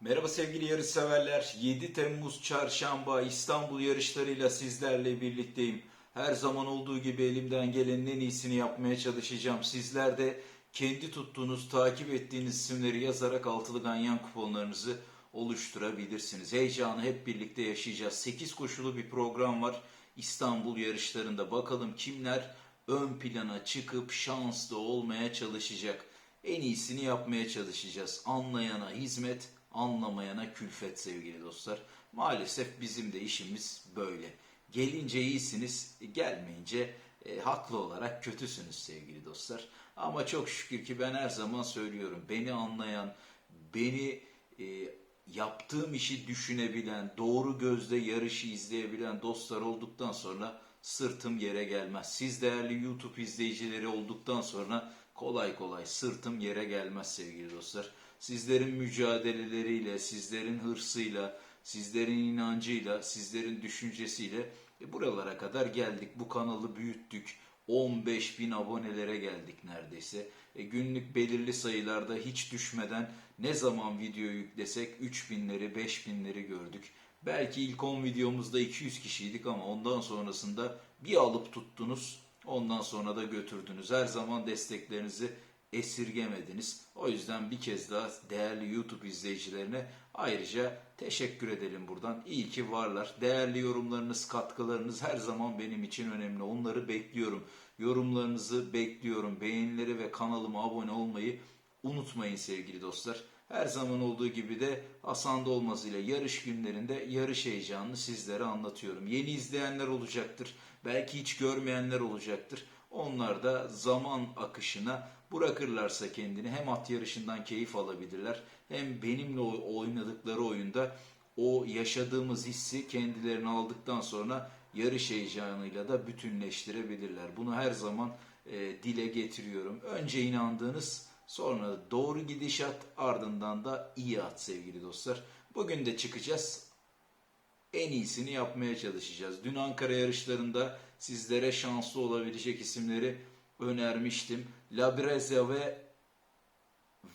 Merhaba sevgili yarış severler. 7 Temmuz Çarşamba İstanbul yarışlarıyla sizlerle birlikteyim. Her zaman olduğu gibi elimden gelenin en iyisini yapmaya çalışacağım. Sizler de kendi tuttuğunuz, takip ettiğiniz isimleri yazarak altılı ganyan kuponlarınızı oluşturabilirsiniz. Heyecanı hep birlikte yaşayacağız. 8 koşulu bir program var İstanbul yarışlarında. Bakalım kimler ön plana çıkıp şanslı olmaya çalışacak. En iyisini yapmaya çalışacağız. Anlayana hizmet, anlamayana külfet sevgili dostlar. Maalesef bizim de işimiz böyle. Gelince iyisiniz, gelmeyince e, haklı olarak kötüsünüz sevgili dostlar. Ama çok şükür ki ben her zaman söylüyorum. Beni anlayan, beni e, yaptığım işi düşünebilen, doğru gözle yarışı izleyebilen dostlar olduktan sonra sırtım yere gelmez. Siz değerli YouTube izleyicileri olduktan sonra kolay kolay sırtım yere gelmez sevgili dostlar. Sizlerin mücadeleleriyle, sizlerin hırsıyla, sizlerin inancıyla, sizlerin düşüncesiyle e, buralara kadar geldik. Bu kanalı büyüttük. 15 bin abonelere geldik neredeyse. E, günlük belirli sayılarda hiç düşmeden ne zaman video yüklesek 3 binleri 5 binleri gördük. Belki ilk 10 videomuzda 200 kişiydik ama ondan sonrasında bir alıp tuttunuz. Ondan sonra da götürdünüz. Her zaman desteklerinizi esirgemediniz. O yüzden bir kez daha değerli YouTube izleyicilerine ayrıca teşekkür edelim buradan. İyi ki varlar. Değerli yorumlarınız, katkılarınız her zaman benim için önemli. Onları bekliyorum. Yorumlarınızı bekliyorum. Beğenileri ve kanalıma abone olmayı unutmayın sevgili dostlar. Her zaman olduğu gibi de Hasan Dolmaz ile yarış günlerinde yarış heyecanını sizlere anlatıyorum. Yeni izleyenler olacaktır. Belki hiç görmeyenler olacaktır. Onlar da zaman akışına bırakırlarsa kendini hem at yarışından keyif alabilirler hem benimle oynadıkları oyunda o yaşadığımız hissi kendilerine aldıktan sonra yarış heyecanıyla da bütünleştirebilirler. Bunu her zaman e, dile getiriyorum. Önce inandığınız sonra doğru gidişat ardından da iyi at sevgili dostlar. Bugün de çıkacağız en iyisini yapmaya çalışacağız. Dün Ankara yarışlarında sizlere şanslı olabilecek isimleri önermiştim. Labreza ve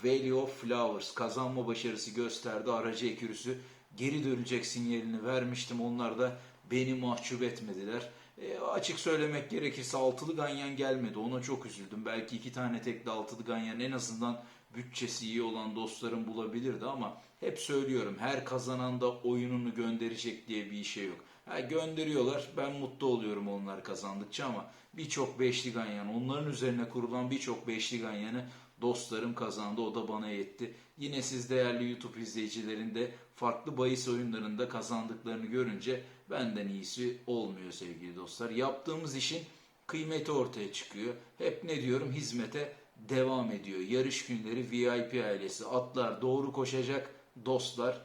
Valley of Flowers kazanma başarısı gösterdi. Aracı ekürüsü geri dönecek sinyalini vermiştim. Onlar da beni mahcup etmediler. E, açık söylemek gerekirse altılı ganyan gelmedi. Ona çok üzüldüm. Belki iki tane tekli altılı ganyan en azından bütçesi iyi olan dostlarım bulabilirdi ama hep söylüyorum her kazanan da oyununu gönderecek diye bir şey yok. Ha, gönderiyorlar ben mutlu oluyorum onlar kazandıkça ama birçok beşli ganyan onların üzerine kurulan birçok beşli ganyanı dostlarım kazandı o da bana yetti. Yine siz değerli YouTube izleyicilerinde farklı bahis oyunlarında kazandıklarını görünce benden iyisi olmuyor sevgili dostlar. Yaptığımız işin kıymeti ortaya çıkıyor. Hep ne diyorum hizmete devam ediyor. Yarış günleri VIP ailesi atlar doğru koşacak dostlar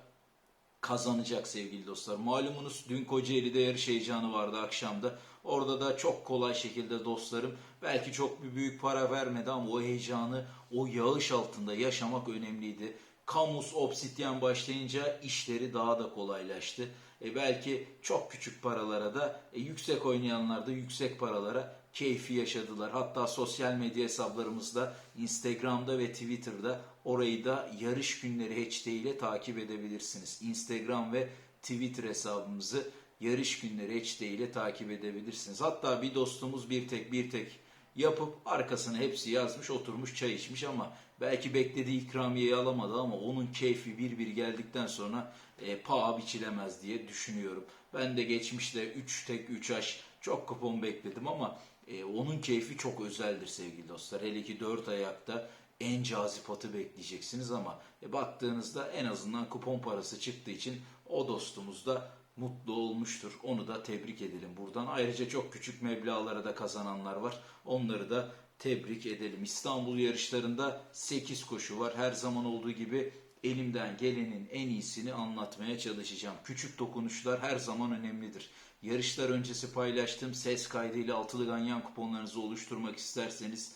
kazanacak sevgili dostlar. Malumunuz dün Kocaeli'de yarış heyecanı vardı akşamda. Orada da çok kolay şekilde dostlarım belki çok bir büyük para vermedi ama o heyecanı o yağış altında yaşamak önemliydi. Kamus Obsidian başlayınca işleri daha da kolaylaştı. E belki çok küçük paralara da e, yüksek oynayanlar da yüksek paralara keyfi yaşadılar. Hatta sosyal medya hesaplarımızda Instagram'da ve Twitter'da orayı da yarış günleri hashtag ile takip edebilirsiniz. Instagram ve Twitter hesabımızı yarış günleri hashtag ile takip edebilirsiniz. Hatta bir dostumuz bir tek bir tek yapıp arkasına hepsi yazmış oturmuş çay içmiş ama belki beklediği ikramiyeyi alamadı ama onun keyfi bir bir geldikten sonra e, paha biçilemez diye düşünüyorum. Ben de geçmişte 3 tek 3 aş çok kupon bekledim ama e, onun keyfi çok özeldir sevgili dostlar. Hele ki 4 ayakta en cazip atı bekleyeceksiniz ama e, baktığınızda en azından kupon parası çıktığı için o dostumuz da mutlu olmuştur. Onu da tebrik edelim buradan. Ayrıca çok küçük meblağlara da kazananlar var. Onları da tebrik edelim. İstanbul yarışlarında 8 koşu var. Her zaman olduğu gibi elimden gelenin en iyisini anlatmaya çalışacağım. Küçük dokunuşlar her zaman önemlidir. Yarışlar öncesi paylaştığım ses kaydıyla altılı ganyan kuponlarınızı oluşturmak isterseniz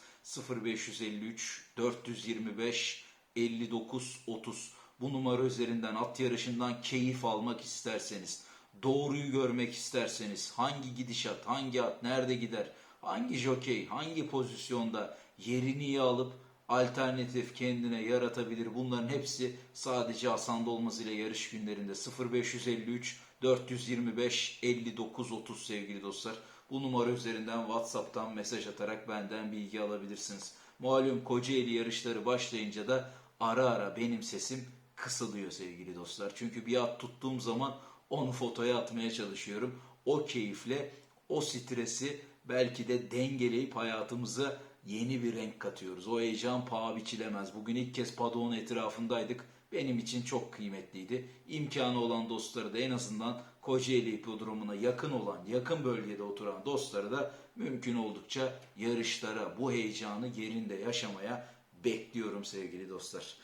0553 425 59 30 bu numara üzerinden at yarışından keyif almak isterseniz, doğruyu görmek isterseniz, hangi gidişat, hangi at, nerede gider, hangi jokey, hangi pozisyonda yerini iyi alıp alternatif kendine yaratabilir. Bunların hepsi sadece Hasan Dolmaz ile yarış günlerinde 0553 425 59 30 sevgili dostlar. Bu numara üzerinden WhatsApp'tan mesaj atarak benden bilgi alabilirsiniz. Malum Kocaeli yarışları başlayınca da ara ara benim sesim kısılıyor sevgili dostlar. Çünkü bir at tuttuğum zaman onu fotoya atmaya çalışıyorum. O keyifle, o stresi belki de dengeleyip hayatımıza yeni bir renk katıyoruz. O heyecan paha biçilemez. Bugün ilk kez Padon etrafındaydık. Benim için çok kıymetliydi. İmkanı olan dostları da en azından Kocaeli Hipodromu'na yakın olan, yakın bölgede oturan dostları da mümkün oldukça yarışlara, bu heyecanı yerinde yaşamaya bekliyorum sevgili dostlar.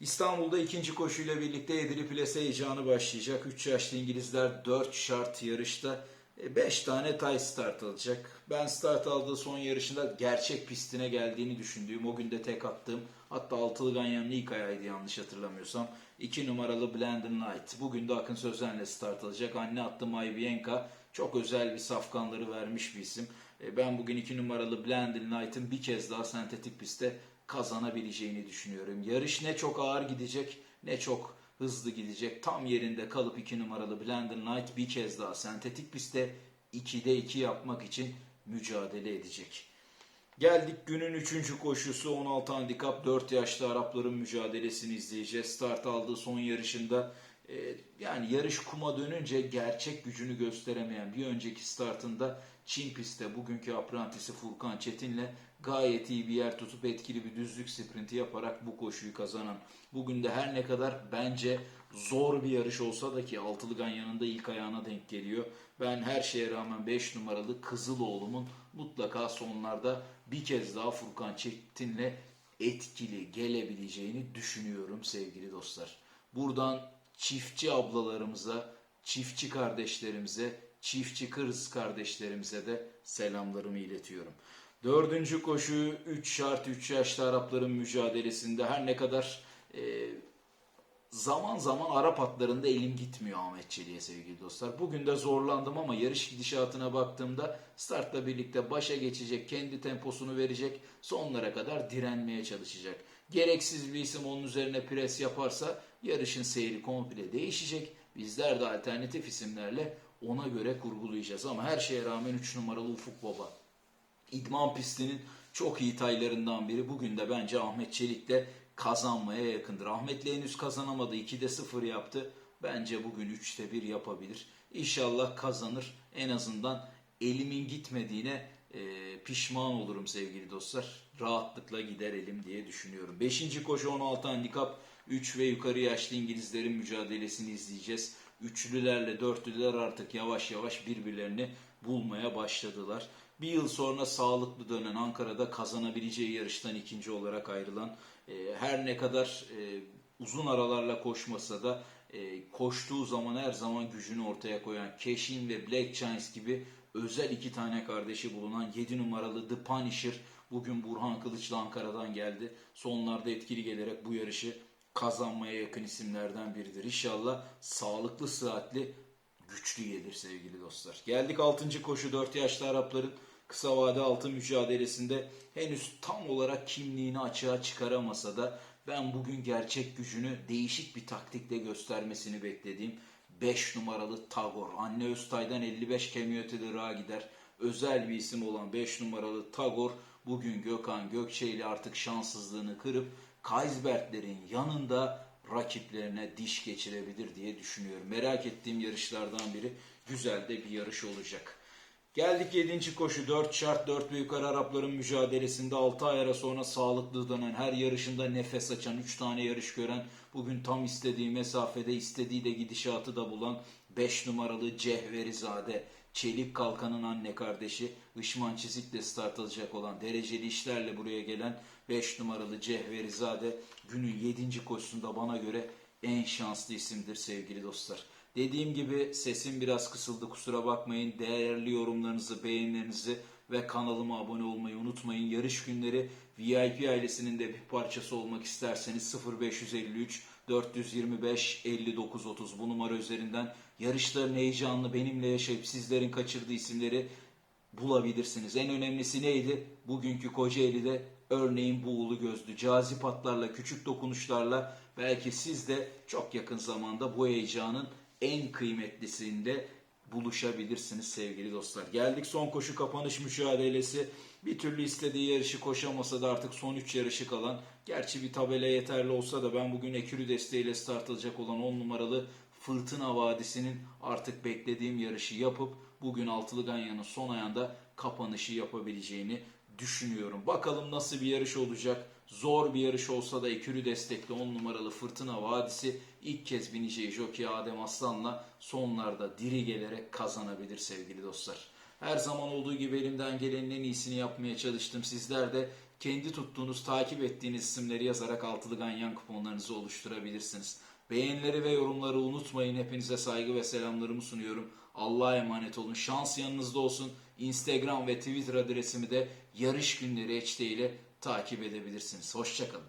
İstanbul'da ikinci koşuyla birlikte Yedili Plase heyecanı başlayacak. 3 yaşlı İngilizler 4 şart yarışta 5 tane tay start alacak. Ben start aldığı son yarışında gerçek pistine geldiğini düşündüğüm, o günde tek attığım, hatta altılı ganyanın ilk ayağıydı yanlış hatırlamıyorsam. 2 numaralı Blendon Light. Bugün de Akın Sözen'le start alacak. Anne attı May Bianca. Çok özel bir safkanları vermiş bir isim. E, Ben bugün 2 numaralı Blendon Light'ın bir kez daha sentetik pistte kazanabileceğini düşünüyorum. Yarış ne çok ağır gidecek ne çok hızlı gidecek. Tam yerinde kalıp 2 numaralı Blendon Light bir kez daha sentetik pistte 2'de 2 yapmak için mücadele edecek. Geldik günün 3. koşusu 16 handikap 4 yaşlı Arapların mücadelesini izleyeceğiz. Start aldığı son yarışında yani yarış kuma dönünce gerçek gücünü gösteremeyen bir önceki startında Çin pistte bugünkü aprantisi Furkan Çetin'le gayet iyi bir yer tutup etkili bir düzlük sprinti yaparak bu koşuyu kazanan. Bugün de her ne kadar bence zor bir yarış olsa da ki altılı ganyanın da ilk ayağına denk geliyor. Ben her şeye rağmen 5 numaralı Kızıloğlu'mun mutlaka sonlarda bir kez daha Furkan Çetin'le etkili gelebileceğini düşünüyorum sevgili dostlar. Buradan çiftçi ablalarımıza, çiftçi kardeşlerimize, çiftçi kız kardeşlerimize de selamlarımı iletiyorum. Dördüncü koşu 3 şart 3 yaşlı Arapların mücadelesinde her ne kadar e, zaman zaman Arap atlarında elim gitmiyor Ahmet Çelik'e sevgili dostlar. Bugün de zorlandım ama yarış gidişatına baktığımda startla birlikte başa geçecek, kendi temposunu verecek, sonlara kadar direnmeye çalışacak. Gereksiz bir isim onun üzerine pres yaparsa yarışın seyri komple değişecek. Bizler de alternatif isimlerle ona göre kurgulayacağız. Ama her şeye rağmen 3 numaralı Ufuk Baba. İdman pistinin çok iyi taylarından biri. Bugün de bence Ahmet Çelik de kazanmaya yakındır. Ahmet'le henüz kazanamadı. 2'de 0 yaptı. Bence bugün 3'te 1 yapabilir. İnşallah kazanır. En azından elimin gitmediğine e, pişman olurum sevgili dostlar. Rahatlıkla gider elim diye düşünüyorum. 5. koşu 16 handikap 3 ve yukarı yaşlı İngilizlerin mücadelesini izleyeceğiz. Üçlülerle dörtlüler artık yavaş yavaş birbirlerini bulmaya başladılar. Bir yıl sonra sağlıklı dönen Ankara'da kazanabileceği yarıştan ikinci olarak ayrılan e, her ne kadar e, uzun aralarla koşmasa da e, koştuğu zaman her zaman gücünü ortaya koyan Keşin ve Black Chance gibi özel iki tane kardeşi bulunan 7 numaralı The Punisher bugün Burhan Kılıçlı Ankara'dan geldi. Sonlarda etkili gelerek bu yarışı kazanmaya yakın isimlerden biridir. İnşallah sağlıklı, sıhhatli, güçlü gelir sevgili dostlar. Geldik 6. koşu 4 yaşlı Arapların kısa vade altı mücadelesinde henüz tam olarak kimliğini açığa çıkaramasa da ben bugün gerçek gücünü değişik bir taktikle göstermesini beklediğim 5 numaralı Tagor. Anne Öztay'dan 55 kemiyote lira gider. Özel bir isim olan 5 numaralı Tagor bugün Gökhan Gökçe ile artık şanssızlığını kırıp Kaysbertlerin yanında rakiplerine diş geçirebilir diye düşünüyorum. Merak ettiğim yarışlardan biri güzel de bir yarış olacak. Geldik 7. koşu 4 şart 4 ve yukarı Arapların mücadelesinde 6 ay ara sonra sağlıklı dönen her yarışında nefes açan 3 tane yarış gören bugün tam istediği mesafede istediği de gidişatı da bulan 5 numaralı Cehverizade Çelik Kalkan'ın anne kardeşi Işman Çizik'le start alacak olan dereceli işlerle buraya gelen 5 numaralı Cehverizade günün 7. koşusunda bana göre en şanslı isimdir sevgili dostlar. Dediğim gibi sesim biraz kısıldı kusura bakmayın. Değerli yorumlarınızı, beğenilerinizi ve kanalıma abone olmayı unutmayın. Yarış günleri VIP ailesinin de bir parçası olmak isterseniz 0553 425 59 30 bu numara üzerinden yarışların heyecanını benimle yaşayıp sizlerin kaçırdığı isimleri bulabilirsiniz. En önemlisi neydi? Bugünkü Kocaeli'de Örneğin bu ulu gözlü cazip atlarla, küçük dokunuşlarla belki siz de çok yakın zamanda bu heyecanın en kıymetlisinde buluşabilirsiniz sevgili dostlar. Geldik son koşu kapanış mücadelesi. Bir türlü istediği yarışı koşamasa da artık son 3 yarışı kalan. Gerçi bir tabela yeterli olsa da ben bugün Ekürü desteğiyle start alacak olan 10 numaralı Fırtına Vadisi'nin artık beklediğim yarışı yapıp bugün Altılı Ganyan'ın son ayağında kapanışı yapabileceğini düşünüyorum. Bakalım nasıl bir yarış olacak. Zor bir yarış olsa da Ekürü destekli 10 numaralı Fırtına Vadisi ilk kez bineceği jockey Adem Aslan'la sonlarda diri gelerek kazanabilir sevgili dostlar. Her zaman olduğu gibi elimden gelenin en iyisini yapmaya çalıştım. Sizler de kendi tuttuğunuz, takip ettiğiniz isimleri yazarak altılı ganyan kuponlarınızı oluşturabilirsiniz. Beğenileri ve yorumları unutmayın. Hepinize saygı ve selamlarımı sunuyorum. Allah'a emanet olun. Şans yanınızda olsun. Instagram ve Twitter adresimi de yarış günleri HD ile takip edebilirsiniz. Hoşçakalın.